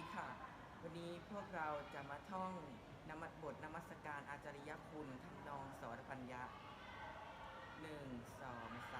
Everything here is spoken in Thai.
ีค่ะ วันนี้พวกเราจะมาท่องนมัสบทนมัสการอาจริยคุณทำนองสรพัญญะหนึ่งสองสาม